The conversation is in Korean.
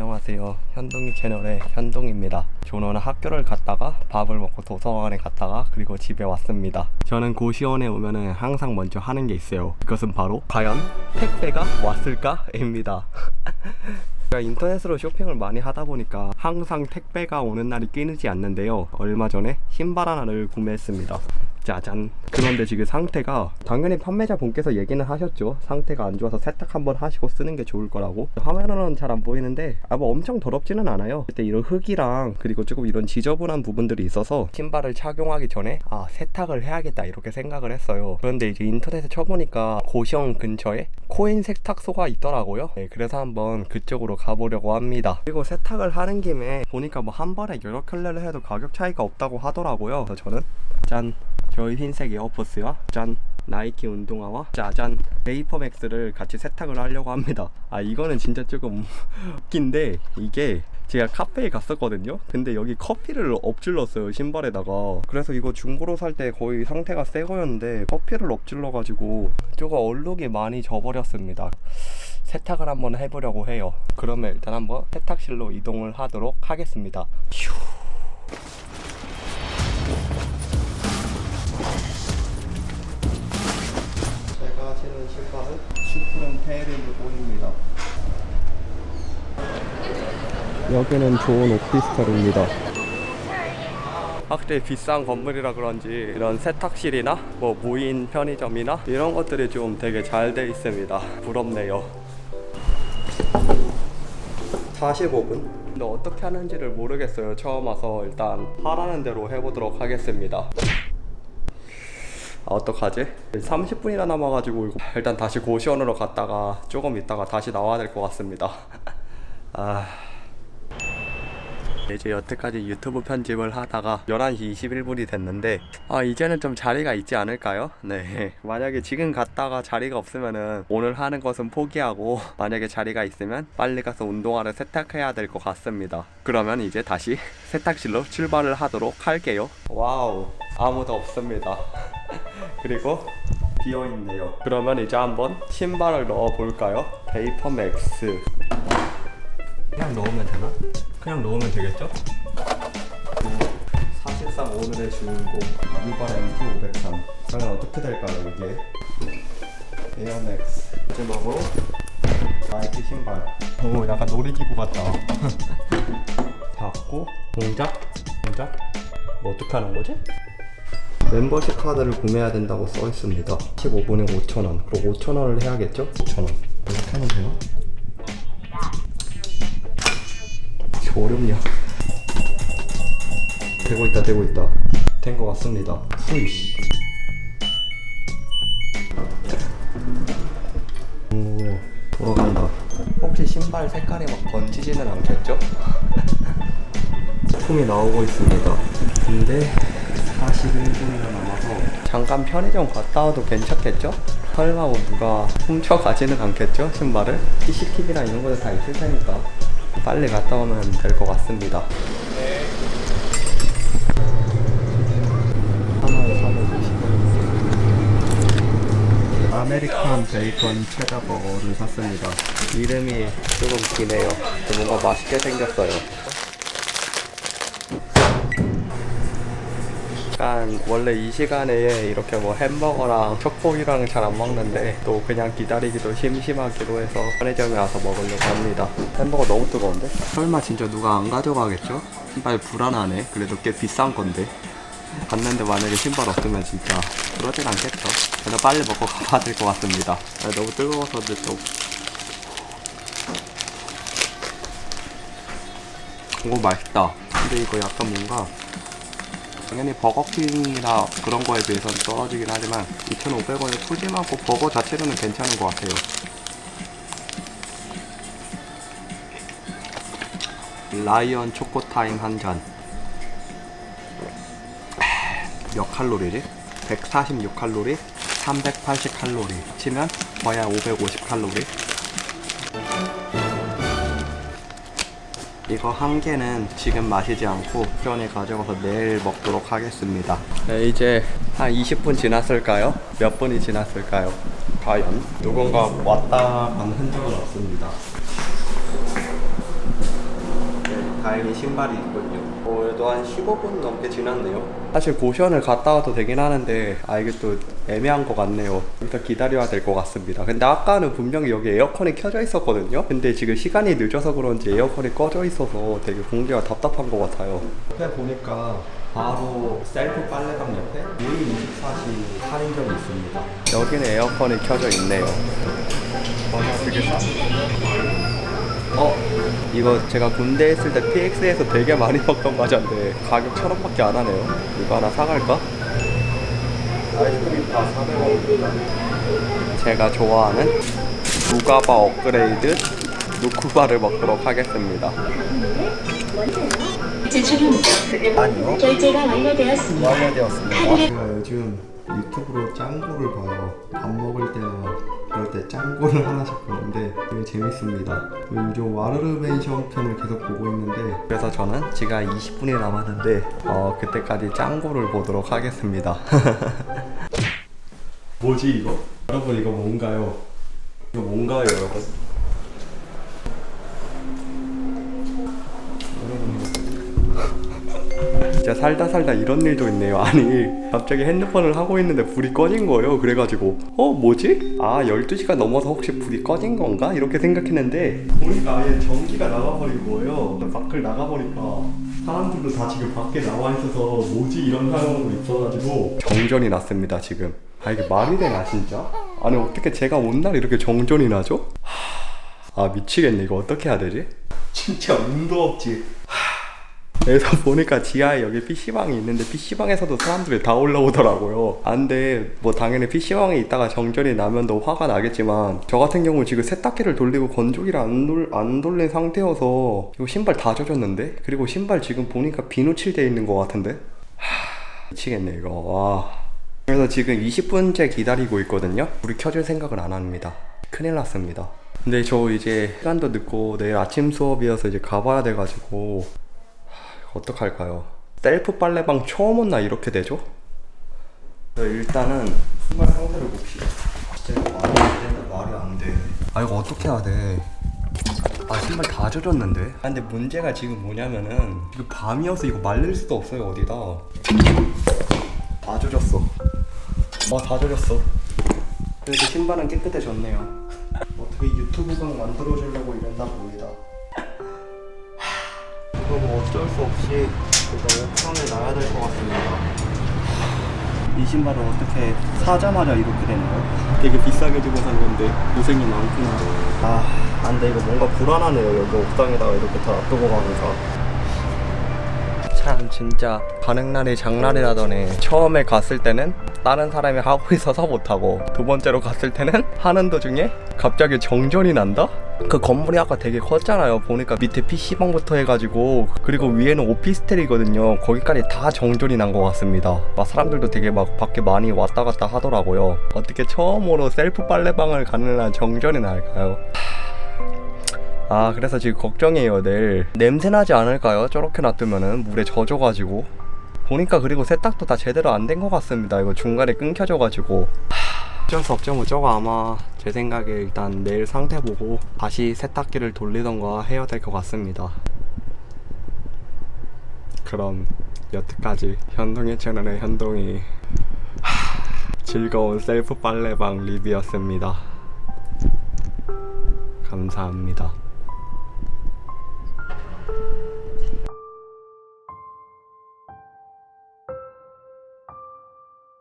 안녕하세요. 현동이 채널의 현동입니다. 저는 학교를 갔다가 밥을 먹고 도서관에 갔다가 그리고 집에 왔습니다. 저는 고시원에 오면은 항상 먼저 하는 게 있어요. 그것은 바로 과연 택배가 왔을까 입니다. 제가 인터넷으로 쇼핑을 많이 하다 보니까 항상 택배가 오는 날이 끊이지 않는데요. 얼마 전에 신발 하나를 구매했습니다. 짜잔. 그런데 지금 상태가 당연히 판매자 분께서 얘기는 하셨죠. 상태가 안 좋아서 세탁 한번 하시고 쓰는 게 좋을 거라고. 화면으로는 잘 안 보이는데 아뭐 엄청 더럽지는 않아요. 그때 이런 흙이랑 그리고 조금 이런 지저분한 부분들이 있어서 신발을 착용하기 전에 아 세탁을 해야겠다 이렇게 생각을 했어요. 그런데 이제 인터넷에 쳐보니까 고시원 근처에 코인 세탁소가 있더라고요. 네, 그래서 한번 그쪽으로 가보려고 합니다. 그리고 세탁을 하는 김에 보니까 뭐 한 번에 여러 켤레를 해도 가격 차이가 없다고 하더라고요. 그래서 저는 짠 저희 흰색 에어포스와 짠 나이키 운동화와 짜잔 베이퍼맥스를 같이 세탁을 하려고 합니다. 아 이거는 진짜 조금 웃긴데 이게 제가 카페에 갔었거든요. 근데 여기 커피를 엎질렀어요 신발에다가. 그래서 이거 중고로 살 때 거의 상태가 새 거였는데 커피를 엎질러 가지고 저거 얼룩이 많이 져버렸습니다. 세탁을 한번 해보려고 해요. 그러면 일단 한번 세탁실로 이동을 하도록 하겠습니다. 휴. 신발은 슈프림 테일인드 보입니다. 여기는 좋은 오피스텔입니다. 확실히 비싼 건물이라 그런지 이런 세탁실이나 뭐 무인 편의점이나 이런 것들이 좀 되게 잘 돼 있습니다. 부럽네요. 45분? 근데 어떻게 하는지를 모르겠어요. 처음 와서 일단 하라는 대로 해보도록 하겠습니다. 아, 어떡하지? 30분이나 남아가지고 일단 다시 고시원으로 갔다가 조금 있다가 다시 나와야 될 것 같습니다. 아. 이제 여태까지 유튜브 편집을 하다가 11시 21분이 됐는데 아 이제는 좀 자리가 있지 않을까요? 네 만약에 지금 갔다가 자리가 없으면은 오늘 하는 것은 포기하고 만약에 자리가 있으면 빨리 가서 운동화를 세탁해야 될 것 같습니다 그러면 이제 다시 세탁실로 출발을 하도록 할게요 와우 아무도 없습니다 그리고 비어 있네요. 그러면 이제 한번 신발을 넣어 볼까요? 베이퍼 맥스 그냥 넣으면 되나? 그냥 넣으면 되겠죠? 사실상 오늘의 주인공 유발 MT503 과연 어떻게 될까요 이게? 에어맥스 마지막으로 나이키 신발. 오 약간 놀이기구 같다. 닫고 동작? 동작? 뭐 어떻게 하는 거지? 멤버십 카드를 구매해야 된다고 써 있습니다. 15분에 5,000원. 그리고 5,000원을 해야겠죠? 5,000원. 이렇게 하면 돼요? 이렇게 어렵냐? 되고 있다 되고 있다. 된 것 같습니다. 후이씨. 오 돌아간다. 혹시 신발 색깔이 막 번지지는 않겠죠? 품이 나오고 있습니다. 근데 41분이나 남아서 잠깐 편의점 갔다 와도 괜찮겠죠? 설마 뭐 누가 훔쳐가지는 않겠죠? 신발을? CCTV랑 이런 것들 다 있을 테니까 빨리 갔다 오면 될 것 같습니다 420원 아메리칸 베이컨 체다 버거를 샀습니다 이름이 조금 기네요 뭔가 맛있게 생겼어요 약간 원래 이 시간에 이렇게 뭐 햄버거랑 초코이랑 잘 안 먹는데 또 그냥 기다리기도 심심하기로 해서 편의점에 와서 먹으려고 합니다. 햄버거 너무 뜨거운데? 설마 진짜 누가 안 가져가겠죠? 신발 불안하네. 그래도 꽤 비싼 건데. 갔는데 만약에 신발 없으면 진짜 그러진 않겠죠. 그래서 빨리 먹고 가봐야 될 것 같습니다. 아, 너무 뜨거워서 근데 또. 오 맛있다. 근데 이거 약간 뭔가 당연히 버거킹이나 그런 거에 비해서는 떨어지긴 하지만 2,500원에 푸짐하고 버거 자체로는 괜찮은 것 같아요. 라이언 초코타임 한 잔. 몇 칼로리지? 146칼로리, 380칼로리. 치면 거야 550칼로리. 이거 한 개는 지금 마시지 않고 편히 가져가서 내일 먹도록 하겠습니다. 네, 이제 한 20분 지났을까요? 몇 분이 지났을까요? 과연 누군가 왔다 간 흔적은 없습니다. 다행히 신발이 있군요. 오늘도 한 15분 넘게 지났네요. 사실 고시원을 갔다 와도 되긴 하는데 아 이게 또 애매한 것 같네요. 일단 기다려야 될 것 같습니다. 근데 아까는 분명히 여기 에어컨이 켜져 있었거든요. 근데 지금 시간이 늦어서 그런지 에어컨이 꺼져 있어서 되게 공기가 답답한 것 같아요. 옆에 보니까 바로 셀프 빨래방 옆에 무인 24시 할인점이 있습니다. 여기는 에어컨이 켜져 있네요. 맞아, 되게 싸. 어, 이거 제가 군대 있을 때 PX에서 되게 많이 먹던 과자인데 가격 천 원밖에 안 하네요. 이거 하나 사갈까? 아이스크림 다 400원입니다. 제가 좋아하는 누가바 업그레이드 누쿠바를 먹도록 하겠습니다. 제출입니다. 아니요. 결제가 완료되었습니다. 완료되었습니다. 제가 요즘 유튜브로 짱구를 봐요. 밥 먹을 때나 그럴 때 짱구를 하나씩 보는데 되게 재밌습니다. 요즘 와르르메이션 편을 계속 보고 있는데 그래서 저는 지금 20분이 남았는데 어, 그때까지 짱구를 보도록 하겠습니다. 뭐지 이거? 여러분 이거 뭔가요? 이거 뭔가요 여러분? 진짜 살다 살다 이런 일도 있네요. 아니, 갑자기 핸드폰을 하고 있는데 불이 꺼진 거예요. 그래가지고, 어, 뭐지? 아, 12시가 넘어서 혹시 불이 꺼진 건가? 이렇게 생각했는데, 보니까 아예 전기가 나가버린 거예요. 밖을 나가버리니까, 사람들도 다 지금 밖에 나와 있어서, 뭐지? 이런 상황으로 있어가지고, 정전이 났습니다, 지금. 아, 이게 말이 되나, 진짜? 아니, 어떻게 제가 온 날 이렇게 정전이 나죠? 하... 아, 미치겠네. 이거 어떻게 해야 되지? 진짜 운도 없지. 그래서 보니까 지하에 여기 PC방이 있는데 PC방에서도 사람들이 다 올라오더라고요. 안 돼. 뭐 당연히 PC방에 있다가 정전이 나면 더 화가 나겠지만 저 같은 경우 지금 세탁기를 돌리고 건조기를 안, 돌, 안 돌린 상태여서 이거 신발 다 젖었는데? 그리고 신발 지금 보니까 비누칠돼 있는 것 같은데? 하... 미치겠네 이거. 와. 그래서 지금 20분째 기다리고 있거든요. 불이 켜질 생각을 안 합니다. 큰일 났습니다. 근데 저 이제 시간도 늦고 내일 아침 수업이어서 이제 가봐야 돼가지고 어떡할까요? 셀프 빨래방 처음 온날 이렇게 되죠? 네, 일단은 신발 상태를 봅시다. 진짜 이거 말이 안 된다, 말이 안 돼. 아, 이거 어떻게 해야 돼? 아, 신발 다 젖었는데? 아, 근데 문제가 지금 뭐냐면은, 이거 밤이어서 이거 말릴 수도 없어요, 어디다. 다 젖었어. 아, 다 젖었어. 그래도 신발은 깨끗해졌네요. 어떻게 유튜브방 만들어주려고 이랬나 봅니다. 어쩔 수 없이 일단 옥상에 놔야 될 것 같습니다. 이 신발은 어떻게 사자마자 이렇게 되나요? 되게 비싸게 주고 산 건데 고생이 많구나. 아, 안 돼. 이거 뭔가 불안하네요. 여기 옥상에다가 이렇게 다 놔두고 가니까. 참 진짜 가는 날이 장날이라더니 처음에 갔을 때는 다른 사람이 하고 있어서 못하고 두 번째로 갔을 때는 하는 도중에 갑자기 정전이 난다? 그 건물이 아까 되게 컸잖아요. 보니까 밑에 PC방부터 해가지고. 그리고 위에는 오피스텔이거든요. 거기까지 다 정전이 난 것 같습니다. 막 사람들도 되게 막 밖에 많이 왔다 갔다 하더라고요. 어떻게 처음으로 셀프 빨래방을 가는 날 정전이 날까요? 아 그래서 지금 걱정이에요 내일 냄새 나지 않을까요? 저렇게 놔두면은 물에 젖어가지고. 보니까 그리고 세탁도 다 제대로 안 된 것 같습니다. 이거 중간에 끊겨져가지고. 하, 어쩔 수 없죠 뭐 저거 아마 제 생각에 일단 내일 상태 보고 다시 세탁기를 돌리던가 해야 될 것 같습니다. 그럼 여태까지 현동의 채널의 현동이 하, 즐거운 셀프 빨래방 리뷰였습니다. 감사합니다